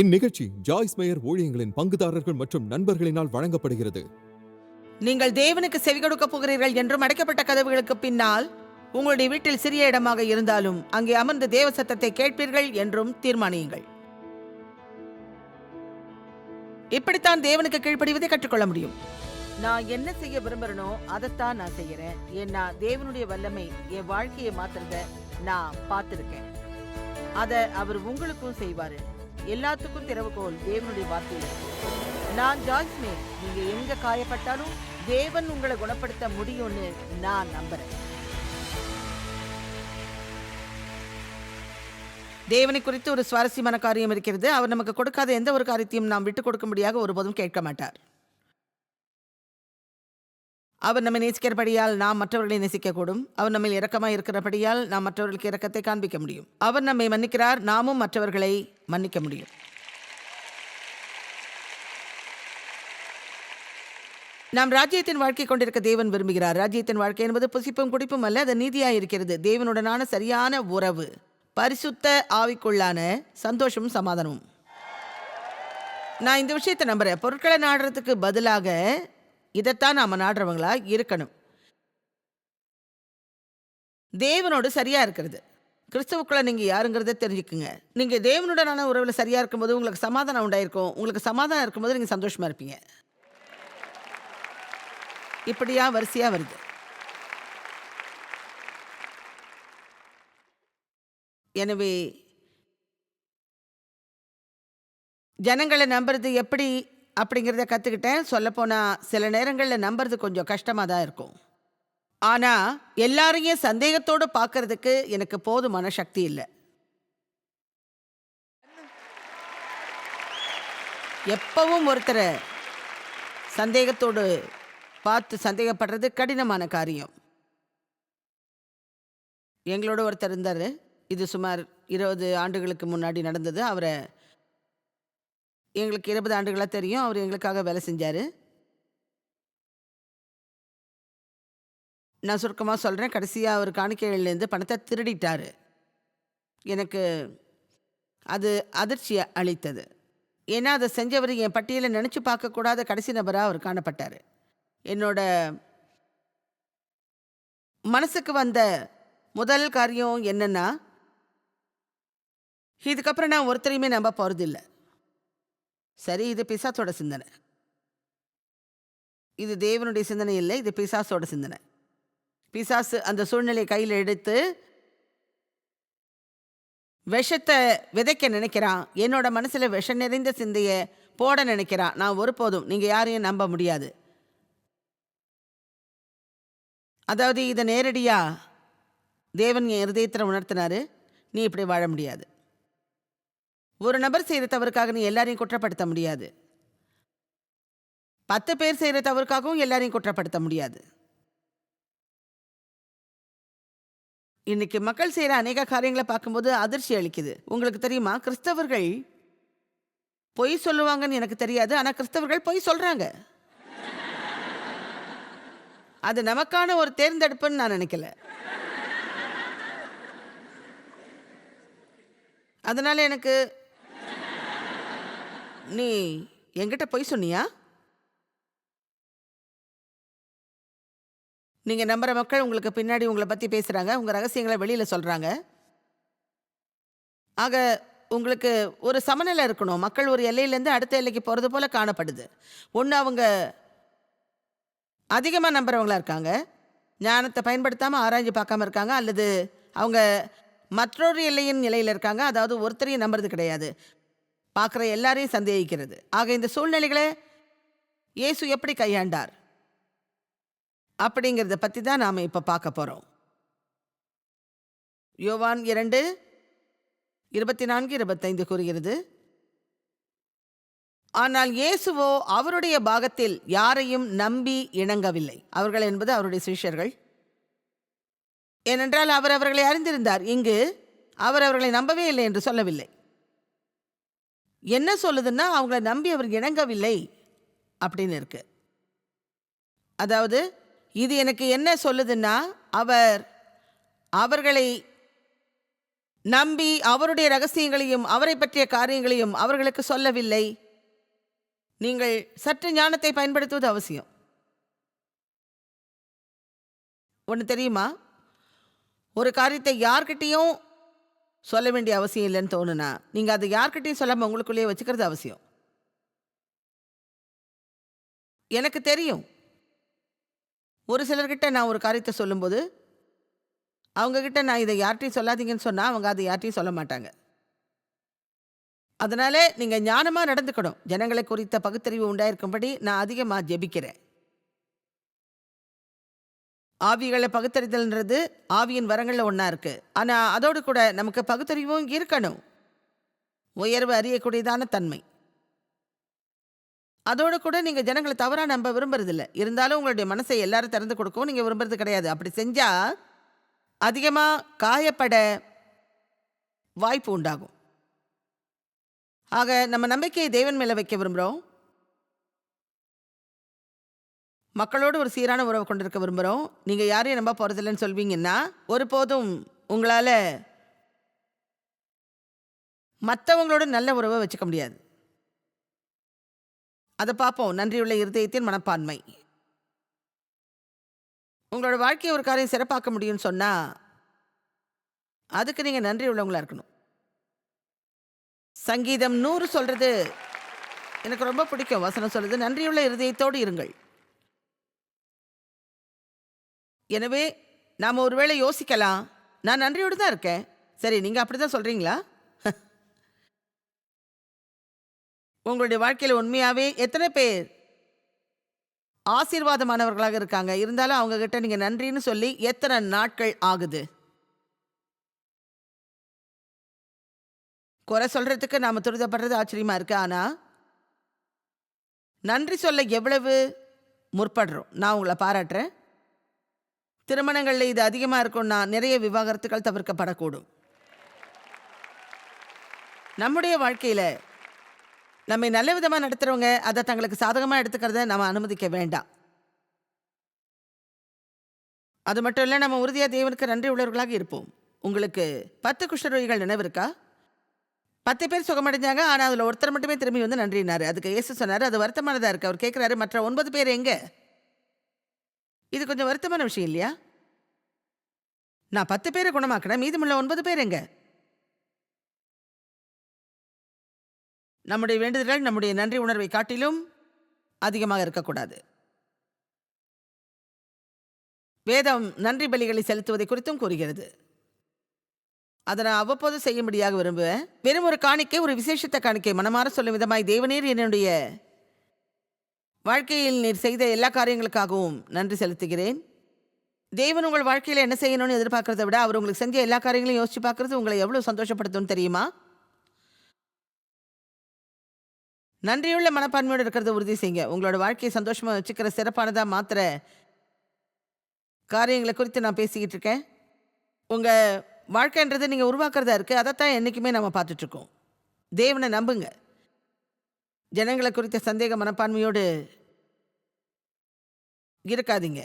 இந்நிகழ்ச்சி Joyce mayor ஊழியங்களின் பங்குதாரர்கள் மற்றும் நண்பர்களினால் வழங்கப்படுகிறது. நீங்கள் தேவனுக்கு செவி கொடுக்க போகிறீர்கள் என்றும் அடைக்கப்பட்ட கதவுகளுக்கு பின்னால் உங்களுடைய வீட்டில் சிறிய இடமாக இருந்தாலும் அங்கே அமர்ந்து தேவ சத்தத்தை கேட்பீர்கள் என்றும் தீர்மானியுங்கள். இப்படித்தான் தேவனுக்கு கீழ்ப்படிவதை கற்றுக்கொள்ள முடியும். நான் என்ன செய்ய விரும்புறனோ அதைத்தான் நான் செய்யறேன் ஏன்னா தேவனுடைய வல்லமை என் வாழ்க்கையை மாத்துறத நான் பார்த்திருக்கேன். அத அவர் உங்களுக்கும் செய்வாரு. எல்லாத்துக்கும் திறவுகோல் தேவனுடைய வார்த்தையில் நான் ஜாய்ஸ்மே நீங்க எங்க காயப்பட்டாலும் தேவன் உங்களை குணப்படுத்த முடியும்னு நான் நம்புறேன். தேவனை குறித்து ஒரு சுவாரஸ்யமான காரியம் இருக்கிறது. அவர் நமக்கு கொடுக்காத எந்த ஒரு காரியத்தையும் நாம் விட்டுக் முடியாத ஒருபோதும் கேட்க மாட்டார். அவர் நம்மை நேசிக்கிறபடியால் நாம் மற்றவர்களை நேசிக்கக்கூடும். அவர் நம்மில் இரக்கமாக இருக்கிறபடியால் நாம் மற்றவர்களுக்கு இரக்கத்தை காண்பிக்க முடியும். அவர் நம்மை மன்னிக்கிறார் நாமும் மற்றவர்களை மன்னிக்க முடியும். நாம் ராஜ்யத்தின் வாழ்க்கை கொண்டிருக்க தேவன் விரும்புகிறார். ராஜ்யத்தின் வாழ்க்கை என்பது புசிப்பும் குடிப்பும் அல்ல அது நீதியாக இருக்கிறது. தேவனுடனான சரியான உறவு பரிசுத்த ஆவிக்குள்ளான சந்தோஷமும் சமாதானமும். நான் இந்த விஷயத்தை நம்புறேன். பொருட்களை நாடுறதுக்கு பதிலாக இதைத்தான் நாம் நாடுறவங்களா இருக்கணும். தேவனோடு சரியாக இருக்கிறது. கிறிஸ்துவுக்குள்ள நீங்கள் யாருங்கிறத தெரிஞ்சுக்குங்க. நீங்கள் தேவனுடனான உறவில் சரியாக இருக்கும்போது உங்களுக்கு சமாதானம் உண்டாயிருக்கும். உங்களுக்கு சமாதானம் இருக்கும்போது நீங்கள் சந்தோஷமாக இருப்பீங்க. இப்படியா வரிசையாக வருது. எனவே ஜனங்களை நம்புறது எப்படி அப்படிங்கிறத கற்றுக்கிட்டேன் சொல்லப்போனால் சில நேரங்களில் நம்புறது கொஞ்சம் கஷ்டமாக தான் இருக்கும். ஆனால் எல்லாரையும் சந்தேகத்தோடு பார்க்கறதுக்கு எனக்கு போதுமான சக்தி இல்லை. எப்பவும் ஒருத்தரை சந்தேகத்தோடு பார்த்து சந்தேகப்படுறது கடினமான காரியம். எங்களோட ஒருத்தர் இருந்தார். இது சுமார் இருபது ஆண்டுகளுக்கு முன்னாடி நடந்தது. அவரை எங்களுக்கு இருபது ஆண்டுகளாக தெரியும். அவர் எங்களுக்காக வேலை செஞ்சார். நான் சுருக்கமாக சொல்கிறேன் கடைசியாக அவர் காணிக்கையிலேருந்து பணத்தை திருடிட்டார். எனக்கு அது அதிர்ச்சியை அளித்தது. ஏன்னா அதை செஞ்சவர் என் பட்டியலை நினச்சி பார்க்கக்கூடாத கடைசி நபராக அவர் காணப்பட்டார். என்னோட மனசுக்கு வந்த முதல் காரியம் என்னென்னா இதுக்கப்புறம் நான் ஒருத்தரையுமே நம்ப போகிறதில்ல சரி இது பிசாசோட சிந்தனை. இது தேவனுடைய சிந்தனை இல்லை இது பிசாசோட சிந்தனை. பிசாசு அந்த சூழ்நிலையை கையில் எடுத்து விஷத்தை விதைக்க நினைக்கிறான். என்னோட மனசில் விஷம் நிறைந்த சிந்தையை போட நினைக்கிறான். நான் ஒருபோதும் நீங்கள் யாரையும் நம்ப முடியாது. அதாவது இதை நேரடியாக தேவன் என் இருதயத்தில் உணர்த்தினாரு நீ இப்படி வாழ முடியாது. ஒரு நபர் செய்கிற தவறுக்காக நீ எல்லாரையும் குற்றப்படுத்த முடியாது. பத்து பேர் செய்கிற தவறுக்காகவும் எல்லாரையும் குற்றப்படுத்த முடியாது. இன்னைக்கு மக்கள் செய்கிற அநேக காரியங்களை பார்க்கும்போது அதிர்ச்சி அளிக்குது. உங்களுக்கு தெரியுமா? கிறிஸ்தவர்கள் பொய் சொல்லுவாங்கன்னு எனக்கு தெரியாது. ஆனால் கிறிஸ்தவர்கள் பொய் சொல்கிறாங்க அது நமக்கான ஒரு தேர்ந்தெடுப்புன்னு நான் நினைக்கல. அதனால் எனக்கு நீ என்கிட்ட பொய் சொன்னியா? நீங்க நம்புற மக்கள் உங்களுக்கு பின்னாடி உங்களை பத்தி பேசுறாங்க உங்க ரகசியங்களை வெளியில சொல்றாங்க. ஆக உங்களுக்கு ஒரு சமநிலை இருக்கணும். மக்கள் ஒரு எல்லையிலேருந்து அடுத்த எல்லைக்கு போகிறது போல காணப்படுது. ஒன்று அவங்க அதிகமாக நம்புறவங்களா இருக்காங்க. ஞானத்தை பயன்படுத்தாமல் ஆராய்ஞ்சு பார்க்காம இருக்காங்க. அல்லது அவங்க மற்றொரு எல்லையின் நிலையில் இருக்காங்க. அதாவது ஒருத்தரையும் நம்புறது கிடையாது. பார்க்குற எல்லாரையும் சந்தேகிக்கிறது. ஆக இந்த சூழ்நிலைகளை இயேசு எப்படி கையாண்டார்? அப்படிங்கிறத பற்றி தான் நாம் இப்போ பார்க்க போகிறோம் யோவான் இரண்டு இருபத்தி நான்கு இருபத்தைந்து கூறுகிறது. ஆனால் இயேசுவோ அவருடைய பாகத்தில் யாரையும் நம்பி இணங்கவில்லை. அவர்கள் என்பது அவருடைய சிஷ்யர்கள். ஏனென்றால் அவர் அவர்களை அறிந்திருந்தார். இங்கு அவர் அவர்களை நம்பவே இல்லை என்று சொல்லவில்லை. என்ன சொல்லுதுன்னா அவங்கள நம்பி அவர் இணங்கவில்லை அப்படின்னு இருக்கு. அதாவது இது எனக்கு என்ன சொல்லுதுன்னா அவர் அவர்களை நம்பி அவருடைய ரகசியங்களையும் அவரை பற்றிய காரியங்களையும் அவர்களுக்கு சொல்லவில்லை. நீங்கள் சற்று ஞானத்தை பயன்படுத்துவது அவசியம். ஒன்று தெரியுமா? ஒரு காரியத்தை யார்கிட்டயும் சொல்ல வேண்டிய அவசியம் இல்லைன்னு தோணுனா நீங்கள் அதை யார்கிட்டையும் சொல்லாமல் உங்களுக்குள்ளேயே வச்சுக்கிறது அவசியம். எனக்கு தெரியும். ஒரு சிலர்கிட்ட நான் ஒரு காரியத்தை சொல்லும்போது அவங்கக்கிட்ட நான் இதை யார்கிட்டையும் சொல்லாதீங்கன்னு சொன்னால் அவங்க அதை யார்கிட்டையும் சொல்ல மாட்டாங்க. அதனாலே நீங்கள் ஞானமாக நடந்துக்கணும். ஜனங்களை குறித்த பகுத்தறிவு உண்டாயிருக்கும்படி நான் அதிகமாக ஜெபிக்கிறேன். ஆவிகளை பகுத்தறிதல்ன்றது ஆவியின் வரங்களில் ஒன்றா இருக்குது ஆனால் அதோடு கூட நமக்கு பகுத்தறிவும் இருக்கணும். உயர்வு அறியக்கூடியதான தன்மை. அதோடு கூட நீங்கள் ஜனங்களை தவறாக நம்ப விரும்புறதில்ல. இருந்தாலும் உங்களுடைய மனசை எல்லாரும் திறந்து கொடுக்கவும் நீங்கள் விரும்புறது கிடையாது. அப்படி செஞ்சால் அதிகமாக காயப்பட வாய்ப்பு உண்டாகும். ஆக நம்ம நம்பிக்கையை தேவன் மேலே வைக்க விரும்புகிறோம் மக்களோடு ஒரு சீரான உறவை கொண்டிருக்க விரும்புகிறோம் நீங்கள் யாரையும் நம்ப போகிறதில்லன்னு சொல்வீங்கன்னா ஒருபோதும் உங்களால் மற்றவங்களோட நல்ல உறவை வச்சுக்க முடியாது. அதை பார்ப்போம் நன்றியுள்ள இருதயத்தின் மனப்பான்மை. உங்களோட வாழ்க்கையை ஒரு காரியம் சிறப்பாக்க முடியும்னு சொன்னால் அதுக்கு நீங்கள் நன்றி உள்ளவங்களா இருக்கணும். சங்கீதம் நூறு சொல்கிறது எனக்கு ரொம்ப பிடிக்கும். வசனம் சொல்கிறது நன்றியுள்ள இருதயத்தோடு இருங்கள். எனவே நாம் ஒருவேளை யோசிக்கலாம். நான் நன்றியோடு தான் இருக்கேன். சரி நீங்கள் அப்படி தான் சொல்கிறீங்களா உங்களுடைய வாழ்க்கையில் உண்மையாகவே எத்தனை பேர் ஆசீர்வாதமானவர்களாக இருக்காங்க? இருந்தாலும் அவங்கக்கிட்ட நீங்கள் நன்றின்னு சொல்லி எத்தனை நாட்கள் ஆகுது? குறை சொல்கிறதுக்கு நாம் துரிதப்படுறது ஆச்சரியமாக இருக்கு. ஆனால் நன்றி சொல்ல எவ்வளவு முற்படுறோம்? நான் உங்களை பாராட்டுறேன். திருமணங்களில் இது அதிகமாக இருக்கும்னா நிறைய விவாகரத்துகள் தவிர்க்கப்படக்கூடும். நம்முடைய வாழ்க்கையில் நம்மை நல்ல விதமாக நடத்துகிறவங்க அதை தங்களுக்கு சாதகமாக எடுத்துக்கிறத நம்ம அனுமதிக்க வேண்டாம். அது மட்டும் இல்லை நம்ம உறுதியாக தேவனுக்கு நன்றி உள்ளவர்களாக இருப்போம். உங்களுக்கு பத்து குஷ்டரோகிகள் நினைவு இருக்கா பத்து பேர் சுகமடைஞ்சாங்க ஆனால் அதில் ஒருத்தர் மட்டுமே திரும்பி வந்து நன்றினாரு. அதுக்கு இயேசு சொன்னார் அது வருத்தமானதாக இருக்குது அவர் கேட்குறாரு மற்ற ஒன்பது பேர் எங்கே? இது கொஞ்சம் வருத்தமான விஷயம் இல்லையா? நான் பத்து பேரை குணமாக்கினேன் மீதமுள்ள ஒன்பது பேர் எங்க? நம்முடைய வேண்டுதல்கள் நம்முடைய நன்றி உணர்வை காட்டிலும் அதிகமாக இருக்கக்கூடாது. வேதம் நன்றி பலிகளை செலுத்துவதை குறித்தும் கூறுகிறது. அதை நான் அவ்வப்போது செய்யும்படியாக விரும்புவேன். வெறும் ஒரு காணிக்கை ஒரு விசேஷத்த காணிக்கை மனமாற சொல்லும் விதமாய் தேவநீர் என்னுடைய வாழ்க்கையில் நீர் செய்த எல்லா காரியங்களுக்காகவும் நன்றி செலுத்துகிறேன். தேவன் உங்கள் வாழ்க்கையில் என்ன செய்யணும்னு எதிர்பார்க்கறத விட அவர் உங்களுக்கு செஞ்ச எல்லா காரியங்களையும் யோசிச்சு பார்க்கறது உங்களை எவ்வளோ சந்தோஷப்படுத்தும்னு தெரியுமா? நன்றியுள்ள மனப்பான்மையோடு இருக்கிறத உறுதி செய்யுங்க. உங்களோட வாழ்க்கையை சந்தோஷமாக வச்சுக்கிற சிறப்பானதாக மாத்திர காரியங்களை குறித்து நான் பேசிக்கிட்டு இருக்கேன். உங்கள் வாழ்க்கைன்றது நீங்கள் உருவாக்குறதா இருக்குது அதைத்தான் என்றைக்குமே நம்ம பார்த்துட்ருக்கோம் தேவனை நம்புங்க. ஜனங்களை குறித்த சந்தேக மனப்பான்மையோடு இருக்காதீங்க.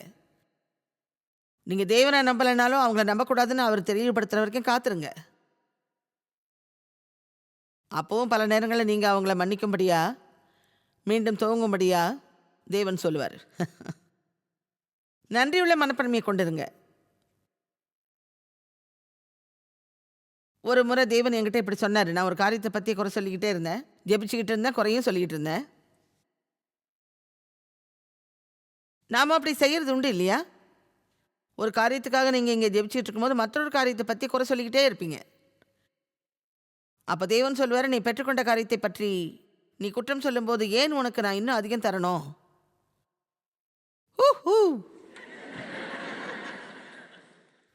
நீங்கள் தேவனை நம்பலைனாலும் அவங்கள நம்பக்கூடாதுன்னு அவர் தெளிவுபடுத்துகிற வரைக்கும் காத்துருங்க. அப்போவும் பல நேரங்களில் நீங்கள் அவங்கள மன்னிக்கும்படியா மீண்டும் துவங்கும்படியா தேவன் சொல்லுவார். நன்றியுள்ள மனப்பான்மையை கொண்டிருங்க. ஒரு முறை தேவன் என்கிட்ட இப்படி சொன்னார். நான் ஒரு காரியத்தை பற்றி குறை சொல்லிக்கிட்டே இருந்தேன். ஜெபிச்சுக்கிட்டு இருந்தேன் குறையும் சொல்லிக்கிட்டு இருந்தேன். நாம் அப்படி செய்கிறது உண்டு இல்லையா? ஒரு காரியத்துக்காக நீங்கள் இங்கே ஜெபிச்சுட்டு இருக்கும்போது மற்றொரு காரியத்தை பற்றி குறை சொல்லிக்கிட்டே இருப்பீங்க. அப்போ தேவன் சொல்லுவார் நீ பெற்றுக்கொண்ட காரியத்தை பற்றி நீ குற்றம் சொல்லும்போது ஏன் உனக்கு நான் இன்னும் அதிகம் தரணும்?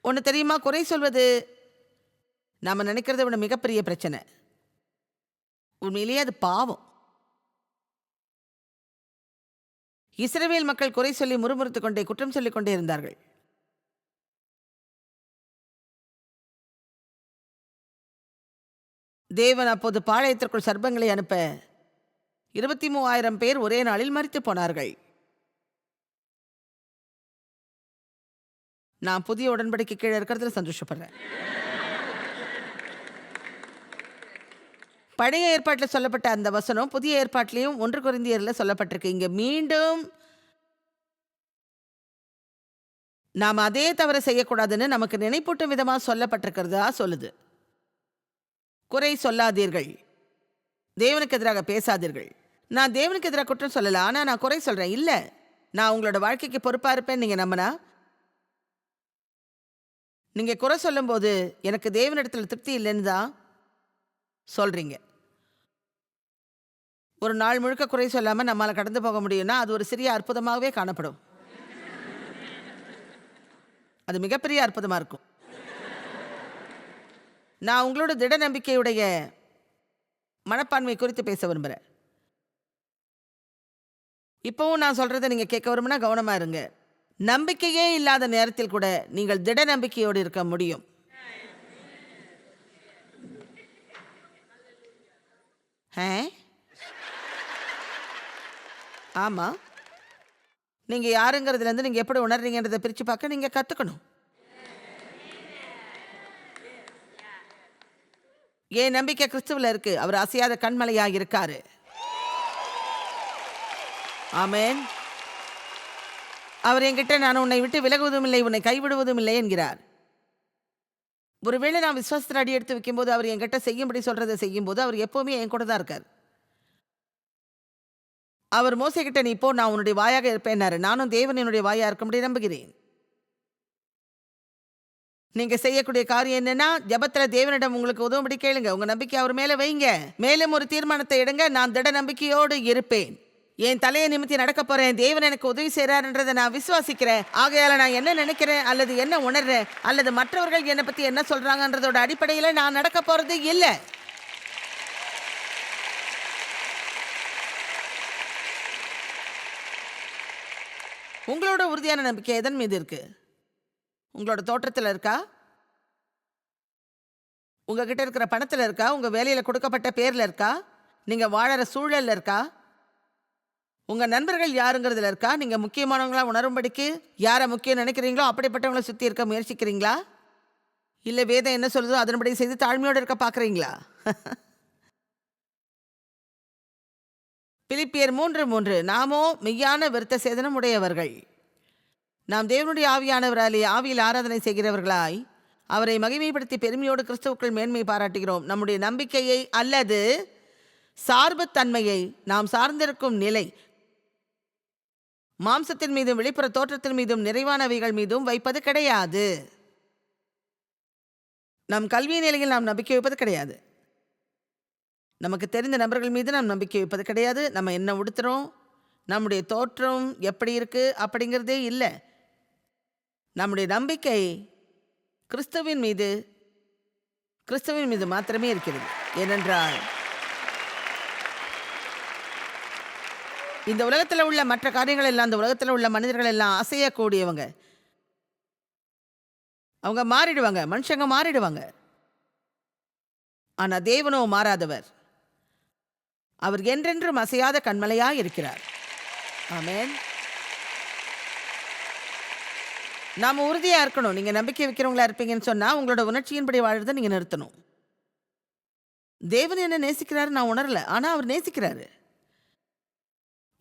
ஒன்று தெரியுமா? குறை சொல்வது நாம் நினைக்கிறத விட மிகப்பெரிய பிரச்சனை. உண்மையிலேயே அது பாவம். இஸ்ரவேல் மக்கள் குறை சொல்லி முறுமுறுத்துக் கொண்டே குற்றம் சொல்லிக் கொண்டே இருந்தார்கள். தேவன் அப்போது பாளையத்திற்குள் சர்ப்பங்களை அனுப்ப இருபத்தி மூவாயிரம் பேர் ஒரே நாளில் மறித்து போனார்கள். நான் புதிய உடன்படிக்கை கீழே இருக்கிறதுல சந்தோஷப்படுறேன். பழைய ஏற்பாட்டில் சொல்லப்பட்ட அந்த வசனம் புதிய ஏற்பாட்டிலையும் ஒன்று குறைந்தியரில் சொல்லப்பட்டிருக்கு. இங்கே மீண்டும் நாம் அதே தவிர செய்யக்கூடாதுன்னு நமக்கு நினைப்பூட்டும் விதமாக சொல்லப்பட்டிருக்கிறதா சொல்லுது. குறை சொல்லாதீர்கள். தேவனுக்கு எதிராக பேசாதீர்கள். நான் தேவனுக்கு எதிராக குற்றம் சொல்லலை ஆனால் நான் குறை சொல்கிறேன் இல்லை நான் உங்களோட வாழ்க்கைக்கு பொறுப்பாக இருப்பேன் நீங்கள் நம்பினா? நீங்கள் குறை சொல்லும்போது எனக்கு தேவனிடத்தில் திருப்தி இல்லைன்னு தான் சொல்கிறீங்க ஒரு நாள் முழுக்க குறை சொல்லாமல் நம்மளால் கடந்து போக முடியும்னா அது ஒரு சிறிய அற்புதமாகவே காணப்படும். அது மிகப்பெரிய அற்புதமாக இருக்கும். நான் உங்களோட திட நம்பிக்கையுடைய மனப்பான்மை குறித்து பேச விரும்புகிறேன் இப்போவும் நான் சொல்கிறத நீங்கள் கேட்க விரும்பினா கவனமாக இருங்க. நம்பிக்கையே இல்லாத நேரத்தில் கூட நீங்கள் திட நம்பிக்கையோடு இருக்க முடியும். ஆ? ஆமாம் நீங்கள் யாருங்கிறதுலேருந்து நீங்கள் எப்படி உணர்றீங்கன்றதை பிரித்து பார்க்க நீங்கள் கற்றுக்கணும் என் நம்பிக்கை கிறிஸ்துவில் இருக்கு? அவர் அசையாத கண்மலையாக இருக்காரு. ஆமேன். அவர் என்கிட்ட நான் உன்னை விட்டு விலகுவதும் இல்லை உன்னை கைவிடுவதும் இல்லை என்கிறார். ஒருவேளை நான் விஸ்வாசத்தில் அடி எடுத்து வைக்கும்போது அவர் என்கிட்ட செய்யும்படி சொல்றதை செய்யும்போது அவர் எப்போவுமே என் கூட தான் இருக்கார். அவர் மோசை நீ போ நான் உன்னுடைய வாயாக இருப்பேன்னாரு நானும் தேவன் என்னுடைய வாயாக இருக்கும்படி நம்புகிறேன். நீங்க செய்யக்கூடிய காரியம் என்னன்னா ஜபத்துல தேவனிடம் உங்களுக்கு உதவும்படி கேளுங்க. உங்க நம்பிக்கை அவர் மேல வைங்க. மேலும் ஒரு தீர்மானத்தை எடுங்க. நான் திட நம்பிக்கையோடு இருப்பேன். என் தலையை நிமித்தி நடக்க போறேன். தேவன் எனக்கு உதவி செய்யறாருன்றதை நான் விசுவாசிக்கிறேன். ஆகையால நான் என்ன நினைக்கிறேன் அல்லது என்ன உணர்றேன் அல்லது மற்றவர்கள் என்னை பத்தி என்ன சொல்றாங்கன்றதோட அடிப்படையில நான் நடக்க போறது இல்லை. உங்களோட உறுதியான நம்பிக்கை எதன் மீது இருக்கு? உங்களோட தோற்றத்தில் இருக்கா? உங்ககிட்ட இருக்கிற பணத்தில் இருக்கா? உங்கள் வேலையில் கொடுக்கப்பட்ட பேரில் இருக்கா? நீங்கள் வாழற சூழலில் இருக்கா? உங்கள் நண்பர்கள் யாருங்கிறதுல இருக்கா? நீங்கள் முக்கியமானவங்களா உணரும்படிக்கு யாரை முக்கியம் நினைக்கிறீங்களோ அப்படிப்பட்டவங்கள சுற்றி இருக்க முயற்சிக்கிறீங்களா? இல்லை வேதம் என்ன சொல்லுதோ அதன்படி செய்து தாழ்மையோடு இருக்க பார்க்குறீங்களா? பிலிப்பியர் மூன்று மூன்று நாமோ மெய்யான விருத்த சேதனம் உடையவர்கள். நாம் தேவனுடைய ஆவியானவராலே ஆவியில் ஆராதனை செய்கிறவர்களாய் அவரை மகிமைப்படுத்தி பெருமையோடு கிறிஸ்துவுக்குள் மேன்மை பாராட்டுகிறோம். நம்முடைய நம்பிக்கையை அல்லது சார்புத்தன்மையை நாம் சார்ந்திருக்கும் நிலை மாம்சத்தின் மீதும் வெளிப்புற தோற்றத்தின் மீதும் நிறைவானவைகள் மீதும் வைப்பது கிடையாது. நம் கல்வி நிலையில் நாம் நம்பிக்கை வைப்பது கிடையாது. நமக்கு தெரிந்த நபர்கள் மீது நாம் நம்பிக்கை வைப்பது கிடையாது. நம்ம என்ன உடுத்துகிறோம் நம்முடைய தோற்றம் எப்படி இருக்குது அப்படிங்கிறதே இல்லை. நம்முடைய நம்பிக்கை கிறிஸ்துவின் மீது கிறிஸ்துவின் மீது மாத்திரமே இருக்கிறது. ஏனென்றால் இந்த உலகத்தில் உள்ள மற்ற காரியங்கள் எல்லாம் இந்த உலகத்தில் உள்ள மனிதர்கள் எல்லாம் அசையக்கூடியவங்க. அவங்க மாறிடுவாங்க. மனுஷங்க மாறிடுவாங்க. ஆனால் தேவனோ மாறாதவர். அவர் என்றென்றும் அசையாத கண்மலையா இருக்கிறார் ஆமேன். நாம் உறுதியாக இருக்கணும். நீங்கள் நம்பிக்கை வைக்கிறவங்களா இருப்பீங்கன்னு சொன்னால் உங்களோட உணர்ச்சியின்படி வாழ்றதை நீங்கள் நிறுத்தணும். தேவன் என்ன நேசிக்கிறாரு நான் உணரல. ஆனால் அவர் நேசிக்கிறாரு.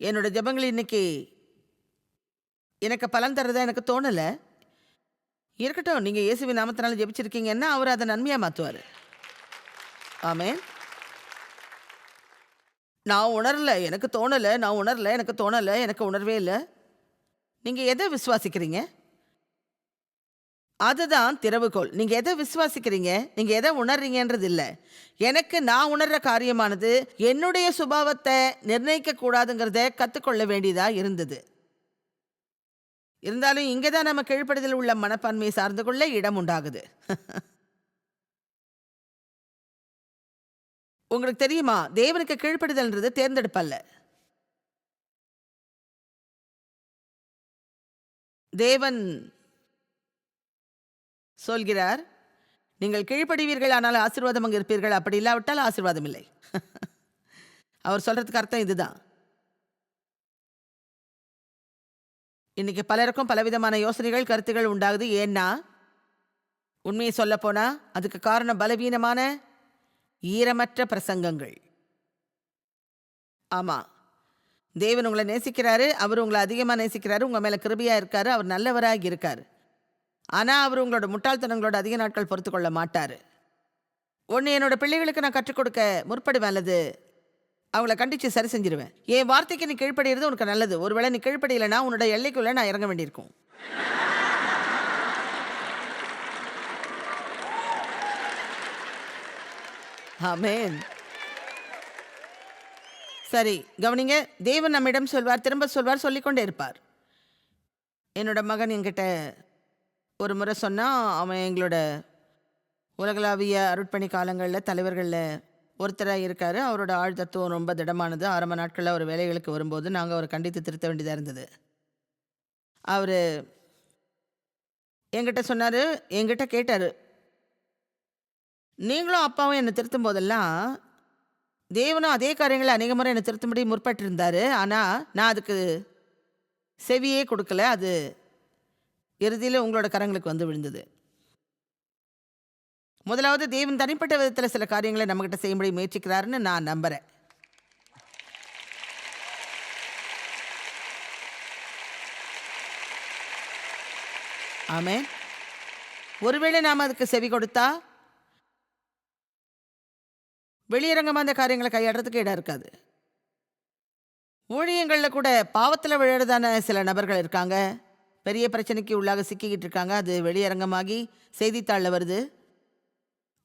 என்னோட ஜெபங்கள் இன்னைக்கு எனக்கு பலன் தரதா எனக்கு தோணலை. இருக்கட்டும் நீங்கள் இயேசுவின் நாமத்தினால ஜெபிச்சிருக்கீங்கன்னா அவர் அதை நன்மையாக மாற்றுவார் ஆமேன். நான் உணரல எனக்கு தோணலை நான் உணரல எனக்கு தோணல எனக்கு உணர்வே இல்லை. நீங்கள் எதை விசுவாசிக்கிறீங்க? அதுதான் திறவுகோல் நீங்கள் எதை விசுவாசிக்கிறீங்க? நீங்கள் எதை உணர்றீங்கன்றது இல்லை. எனக்கு நான் உணர்ற காரியமானது என்னுடைய சுபாவத்தை நிர்ணயிக்க கூடாதுங்கிறத வேண்டியதாக இருந்தது. இருந்தாலும் இங்கே தான் நம்ம கீழ்ப்படுதல் உள்ள மனப்பான்மையை சார்ந்து கொள்ள இடம் உண்டாகுது. உங்களுக்கு தெரியுமா? தேவனுக்கு கீழ்ப்படுதல்ன்றது தேர்ந்தெடுப்பல்ல. தேவன் சொல்கிறார் நீங்கள் கீழ்ப்படிவீர்கள் ஆனால் ஆசீர்வாதம் அங்கே இருப்பீர்கள். அப்படி இல்லாவிட்டால் ஆசீர்வாதம் இல்லை. அவர் சொல்றதுக்கு அர்த்தம் இதுதான். இன்னைக்கு பலருக்கும் பலவிதமான யோசனைகள் கருத்துகள் உண்டாகுது. ஏன்னா உண்மையை சொல்ல போனா அதுக்கு காரணம் பலவீனமான ஈரமற்ற பிரசங்கங்கள். ஆமாம் தேவன் உங்களை நேசிக்கிறாரு அவர் உங்களை அதிகமாக நேசிக்கிறாரு உங்கள் மேலே கிருபியாக இருக்காரு அவர் நல்லவராக இருக்கார். ஆனால் அவர் உங்களோட முட்டாள்தனங்களோட அதிக நாட்கள் பொறுத்து கொள்ள மாட்டார். ஒன்று என்னோட பிள்ளைகளுக்கு நான் கற்றுக் கொடுக்க முற்படுவேன் அல்லது அவங்கள கண்டித்து சரி செஞ்சிருவேன். என் வார்த்தைக்கு நீ கீழ்ப்படிகிறது உனக்கு நல்லது. ஒருவேளை நீ கீழ்ப்படியலைன்னா உன்னோட எல்லைக்குள்ளே நான் இறங்க வேண்டியிருக்கும். ஆமென். சரி கவனிங்க. தேவன் நம்மிடம் சொல்வார் திரும்ப சொல்வார் சொல்லிக்கொண்டே இருப்பார். என்னோட மகன் என்கிட்ட ஒரு முறை சொன்னால் அவன் எங்களோட உலகளாவிய அருட்பணி காலங்களில் தலைவர்களில் ஒருத்தராக இருக்கார். அவரோட ஆழ் தத்துவம் ரொம்ப திடமானது. ஆரம்ப நாட்களில் அவர் வேலைகளுக்கு வரும்போது நாங்கள் அவரை கண்டித்து திருத்த வேண்டியதாக இருந்தது. அவர் என்கிட்ட சொன்னார் என்கிட்ட கேட்டார் நீங்களும் அப்பாவும் என்னை திருத்தும் போதெல்லாம் தேவனும் அதே காரியங்களை அநேக முறை என்னை திருத்தும்படி முற்பட்டிருந்தாரு. ஆனால் நான் அதுக்கு செவியே கொடுக்கல. அது இறுதியில் உங்களோட கரங்களுக்கு வந்து விழுந்தது. முதலாவது தேவன் தனிப்பட்ட விதத்தில் சில காரியங்களை நம்மகிட்ட செய்யும்படி முயற்சிக்கிறாருன்னு நான் நம்புகிறேன் ஆமே ஒருவேளை நாம் அதுக்கு செவி கொடுத்தா வெளியரங்கமாக அந்த காரியங்களை கையாடுறதுக்கு இடம் இருக்காது. ஊழியங்களில் கூட பாவத்தில் விழுறதான சில நபர்கள் இருக்காங்க. பெரிய பிரச்சனைக்கு உள்ளாக சிக்கிக்கிட்டு இருக்காங்க. அது வெளியரங்கமாகி செய்தித்தாளில் வருது.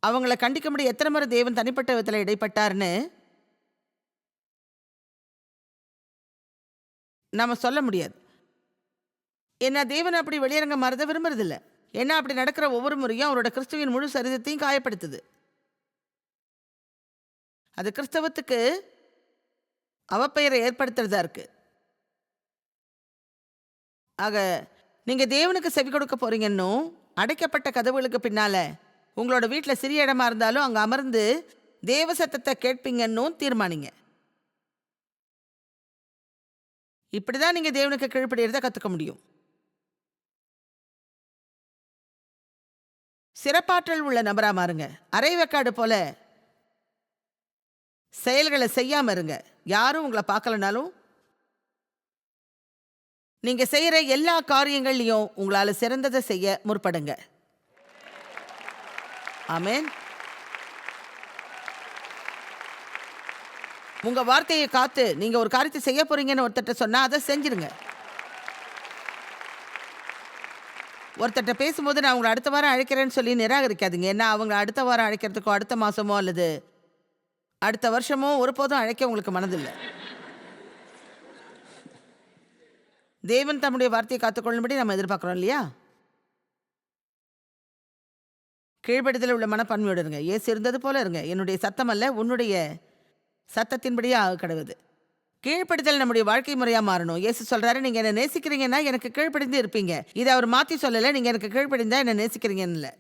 அவங்கள கண்டிக்க முடிய எத்தனை முறை தேவன் தனிப்பட்ட விதத்தில் இடைப்பட்டார்னு நம்ம சொல்ல முடியாது. என்ன தேவன் அப்படி வெளியரங்க மாறத விரும்புறதில்ல. ஏன்னா அப்படி நடக்கிற ஒவ்வொரு முறையும் அவரோட கிறிஸ்துவின் முழு சரிதத்தையும் காயப்படுத்துது. அது கிறிஸ்தவத்துக்கு அவப்பெயரை ஏற்படுத்துறதா இருக்கு. ஆக நீங்கள் தேவனுக்கு செவி கொடுக்க போறீங்கன்னும் அடைக்கப்பட்ட கதவுகளுக்கு பின்னால உங்களோட வீட்டில் சிறிய இடமா இருந்தாலும் அங்கே அமர்ந்து தேவ சத்தத்தை கேட்பீங்கன்னும் தீர்மானிங்க. இப்படிதான் நீங்க தேவனுக்கு கீழ்ப்படுகிறத கற்றுக்க முடியும். சிறப்பாற்றல் உள்ள நபரா மாறுங்க. அரை வெக்காடு போல செயல்களை செய்யாமல் இருங்க. யாரும் உங்களை பார்க்கலனாலும் நீங்கள் செய்கிற எல்லா காரியங்கள்லையும் உங்களால் சிறந்ததை செய்ய முற்படுங்க. ஆமேன். உங்கள் வார்த்தையை காத்து நீங்கள் ஒரு காரியத்தை செய்ய போறீங்கன்னு ஒருத்தட்ட சொன்னால் அதை செஞ்சிருங்க. ஒருத்தட்ட பேசும்போது நான் உங்களை அடுத்த வாரம் அழைக்கிறேன்னு சொல்லி நிராகரிக்காதீங்க. ஏன்னா அவங்க அடுத்த வாரம் அழைக்கிறதுக்கோ அடுத்த மாதமோ அல்லது அடுத்த வருஷமும் ஒருபோதும் அழைக்க உங்களுக்கு மனதில்லை. தேவன் தம்முடைய வார்த்தையை காத்துக்கொள்ளும்படி நம்ம எதிர்பார்க்குறோம் இல்லையா? கீழ்ப்படுதல உள்ள மனப்பான்மையோடு இருங்க. ஏசு இருந்தது போல இருங்க. என்னுடைய சத்தம் அல்ல உன்னுடைய சத்தத்தின்படியே ஆக கடவுது. கீழ்ப்படுதல் நம்முடைய வாழ்க்கை முறையாக மாறணும். ஏசு சொல்கிறாரு நீங்கள் என்னை நேசிக்கிறீங்கன்னா எனக்கு கீழ்ப்படிந்து இருப்பீங்க. இதை அவர் மாற்றி சொல்லலை நீங்கள் எனக்கு கீழ்ப்படிந்தா என்னை நேசிக்கிறீங்கன்னு இல்லை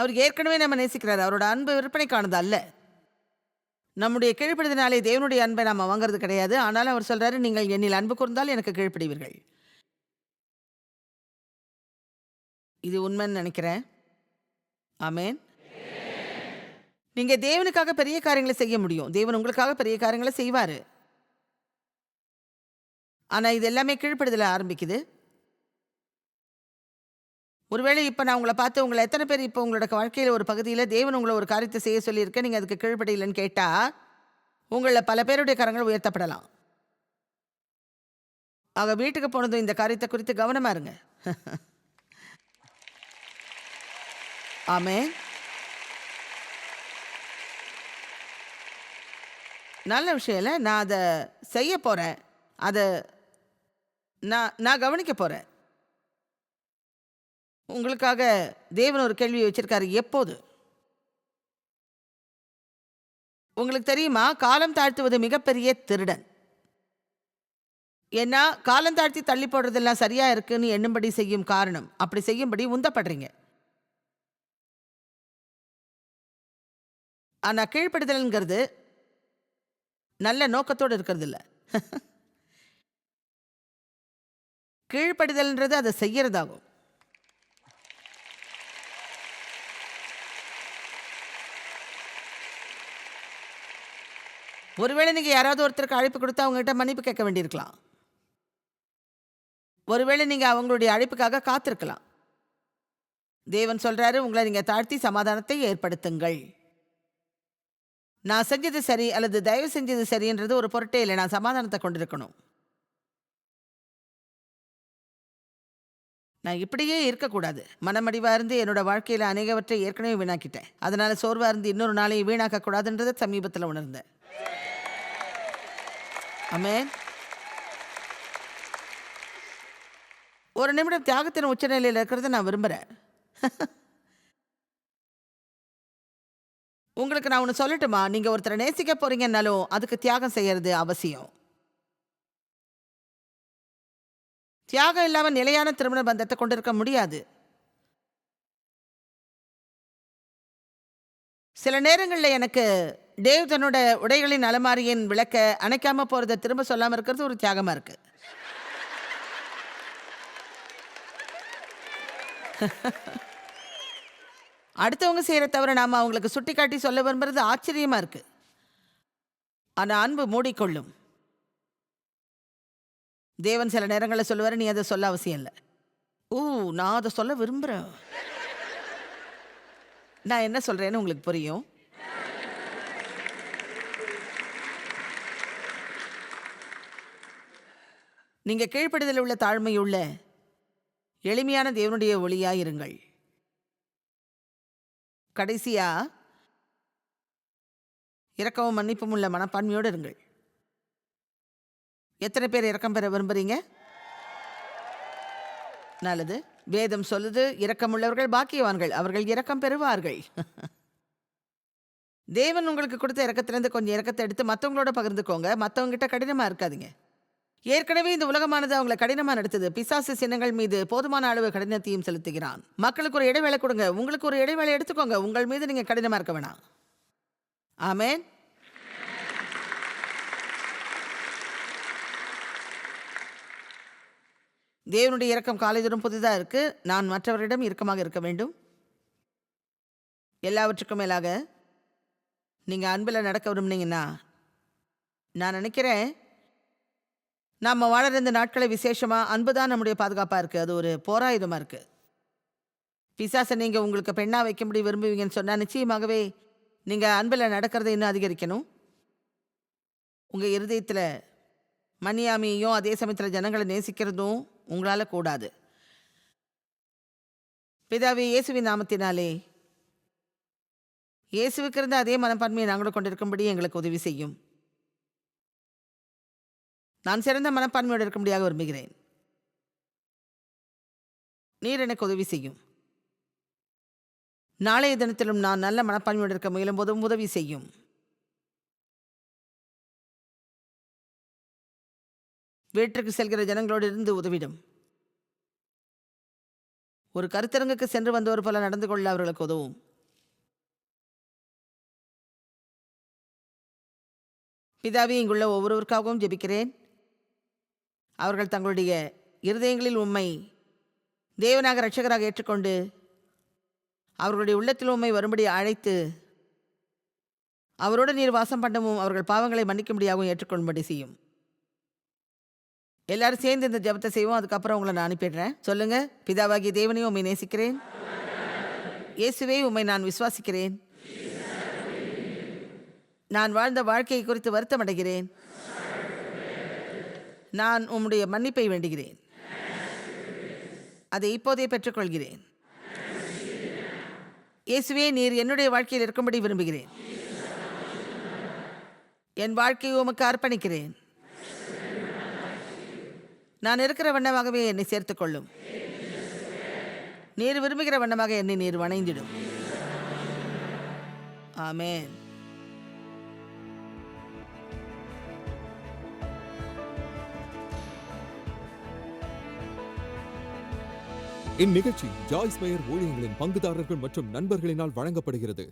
அவர் ஏற்கனவே நம்ம நேசிக்கிறார். அவரோட அன்பு விற்பனைக்கானது அல்ல. நம்முடைய கீழ்ப்படிதனாலே தேவனுடைய அன்பை நாம் வாங்குறது கிடையாது. ஆனாலும் அவர் சொல்கிறாரு நீங்கள் என்னில் அன்பு கூர்ந்தால் எனக்கு கீழ்ப்படிவீர்கள். இது உண்மைன்னு நினைக்கிறேன். ஆமேன். நீங்கள் தேவனுக்காக பெரிய காரியங்களை செய்ய முடியும். தேவன் உங்களுக்காக பெரிய காரியங்களை செய்வார். ஆனால் இது எல்லாமே கீழ்ப்படுதல ஆரம்பிக்குது. ஒருவேளை இப்போ நான் உங்களை பார்த்து உங்களை எத்தனை பேர் இப்போ உங்களோட வாழ்க்கையில் ஒரு பகுதியில் தேவன் உங்களை ஒரு காரியத்தை செய்ய சொல்லியிருக்க நீங்கள் அதுக்கு கீழ்ப்படியலைன்னு கேட்டால் உங்களில் பல பேருடைய கரங்கள் உயர்த்தப்படலாம். ஆக வீட்டுக்கு போனதும் இந்த காரியத்தை குறித்து கவனமாக இருங்க. ஆமே நல்ல விஷயம் இல்லை நான் அதை செய்ய போகிறேன் அதை நான் நான் கவனிக்க போகிறேன் உங்களுக்காக தேவன் ஒரு கேள்வி வச்சிருக்காரு. எப்போது? உங்களுக்கு தெரியுமா? காலம் தாழ்த்துவது மிகப்பெரிய திருடன். ஏன்னா காலம் தாழ்த்தி தள்ளி போடுறதெல்லாம் சரியா இருக்குன்னு எண்ணும்படி செய்யும் காரணம். அப்படி செய்யும்படி உந்தப்படுறீங்க. ஆனால் கீழ்ப்படுதல்ங்கிறது நல்ல நோக்கத்தோடு இருக்கிறது இல்லை. கீழ்ப்படுதல்ன்றது அதை செய்யறதாகும். ஒருவேளை நீங்கள் யாராவது ஒருத்தருக்கு அழைப்பு கொடுத்து அவங்ககிட்ட மன்னிப்பு கேட்க வேண்டியிருக்கலாம். ஒருவேளை நீங்கள் அவங்களுடைய அழைப்புக்காக காத்திருக்கலாம். தேவன் சொல்கிறாரு உங்களை நீங்கள் தாழ்த்தி சமாதானத்தை ஏற்படுத்துங்கள். நான் செஞ்சது சரி அல்லது தயவு செஞ்சது சரின்றது ஒரு பொருட்டே இல்லை. நான் சமாதானத்தை கொண்டிருக்கணும். நான் இப்படியே இருக்கக்கூடாது. மனமடிவாக இருந்து என்னோட வாழ்க்கையில் அநேகவற்றை ஏற்கனவே வீணாக்கிட்டேன். அதனால் சோர்வாக இருந்து இன்னொரு நாளையும் வீணாக்கக்கூடாதுன்றதை சமீபத்தில் உணர்ந்தேன். அமேன் ஒரு நிமிடம் தியாகத்தின் உச்சநிலையில் இருக்கிறத நான் விரும்புகிறேன் உங்களுக்கு நான் ஒன்று சொல்லட்டுமா? நீங்கள் ஒருத்தரை நேசிக்க போகிறீங்கன்னாலும் அதுக்கு தியாகம் செய்கிறது அவசியம். தியாகம் இல்லாமல் நிலையான திருமண பந்தத்தை கொண்டிருக்க முடியாது. சில நேரங்களில் எனக்கு தேவ் தன்னோட உடைகளின் அலமாரியின் விளக்க அணைக்காமல் போகிறத திரும்ப சொல்லாமல் இருக்கிறது ஒரு தியாகமாக இருக்கு. அடுத்தவங்க செய்கிற தவிர நாம் அவங்களுக்கு சுட்டி காட்டி சொல்ல விரும்புறது ஆச்சரியமாக இருக்கு. ஆனால் அன்பு மூடிக்கொள்ளும். தேவன் சில நேரங்களில் சொல்லுவார் நீ அதை சொல்ல அவசியம் இல்லை. ஓ நான் அதை சொல்ல விரும்புகிறேன் நான் என்ன சொல்கிறேன்னு உங்களுக்கு புரியும். நீங்கள் கீழ்ப்படுதல் உள்ள தாழ்மையுள்ள எளிமையான தேவனுடைய ஒளியாக இருங்கள் கடைசியா இறக்கவும் மன்னிப்பும் உள்ள மனப்பான்மையோடு இருங்கள். எத்தனை பேர் இறக்கம் பெற விரும்புகிறீங்க நல்லது வேதம் சொல்லுது இரக்கமுள்ளவர்கள் பாக்கியவான்கள் அவர்கள் இரக்கம் பெறுவார்கள். தேவன் உங்களுக்கு கொடுத்த இறக்கத்திலேருந்து கொஞ்சம் இறக்கத்தை எடுத்து மற்றவங்களோட பகிர்ந்துக்கோங்க. மற்றவங்க கிட்ட கடினமா இருக்காதீங்க. ஏற்கனவே இந்த உலகமானது அவங்களை கடினமாக நடத்துது. பிசாசு சின்னங்கள் மீது போதுமான அளவு கடினத்தையும் செலுத்துகிறான். மக்களுக்கு ஒரு இடைவேளை கொடுங்க. உங்களுக்கு ஒரு இடைவேளை எடுத்துக்கோங்க. உங்கள் மீது நீங்கள் கடினமா இருக்க வேணாம். ஆமேன். தேவனுடைய இரக்கம் காலைதோறும் புதிதாக இருக்குது நான் மற்றவரிடம் இறுக்கமாக இருக்க வேண்டும். எல்லாவற்றுக்கும் மேலாக நீங்கள் அன்பில் நடக்க விரும்புனீங்கன்னா நான் நினைக்கிறேன் நாம் வாழற இந்த நாட்களை விசேஷமாக அன்பு தான் நம்முடைய பாதுகாப்பாக இருக்குது அது ஒரு போராயுதமாக இருக்குது பிசாசை நீங்கள் உங்களுக்கு பெண்ணாக வைக்கும்படி விரும்புவீங்கன்னு சொன்னால் நிச்சயமாகவே நீங்கள் அன்பில் நடக்கிறதை இன்னும் அதிகரிக்கணும். உங்கள் இருதயத்தில் மணியாமியையும் அதே சமயத்தில் ஜனங்களை நேசிக்கிறதும் உங்களால் கூடாது. பிதாவே இயேசுவின் நாமத்தினாலே இயேசுவுக்கு இருந்த அதே மனப்பான்மையை நாங்களும் கொண்டிருக்கும்படி எங்களுக்கு உதவி செய்யும். நான் சிறந்த மனப்பான்மையோடு இருக்கும்படியாக விரும்புகிறேன். நீர் எனக்கு உதவி செய்யும். நாளைய தினத்திலும் நான் நல்ல மனப்பான்மையோடு இருக்க முயலும் போதும் உதவி செய்யும். வீட்டிற்கு செல்கிற ஜனங்களோடு இருந்து உதவிடும். ஒரு கருத்தரங்குக்கு சென்று வந்தவர் போல நடந்து கொள்ள அவர்களுக்கு உதவும். பிதாவி இங்குள்ள ஒவ்வொருவருக்காகவும் ஜெபிக்கிறேன். அவர்கள் தங்களுடைய இருதயங்களில் உம்மை தேவனாக ரட்சகராக ஏற்றுக்கொண்டு அவர்களுடைய உள்ளத்தில் உம்மை வரும்படி அழைத்து அவரோடு நீர் வாசம் பண்ணவும் அவர்கள் பாவங்களை மன்னிக்கும்படியாகவும் ஏற்றுக்கொள்ளும்படி செய்யும். எல்லாரும் சேர்ந்து இந்த ஜெபத்தை செய்வோம். அதுக்கப்புறம் உங்களை நான் அனுப்பிடுறேன். சொல்லுங்க பிதாவாகிய தேவனையும் உம்மை நேசிக்கிறேன். இயேசுவே உம்மை நான் விசுவாசிக்கிறேன். நான் வாழ்ந்த வாழ்க்கையை குறித்து வருத்தம் அடைகிறேன் நான் உம்முடைய மன்னிப்பை வேண்டுகிறேன். அதை இப்போதே பெற்றுக்கொள்கிறேன். இயேசுவே நீர் என்னுடைய வாழ்க்கையில் இருக்கும்படி விரும்புகிறேன். என் வாழ்க்கையை உமக்கு அர்ப்பணிக்கிறேன். நான் இருக்கிற வண்ணமாகவே என்னை சேர்த்துக்கொள்ளும். நீர் விரும்புகிற வண்ணமாக என்னை நீர் வணைந்திடும். ஆமேன். இந்நிகழ்ச்சி ஜாய்ஸ் மேயர் ஊழியர்களின் பங்குதாரர்கள் மற்றும் நண்பர்களினால் வழங்கப்படுகிறது.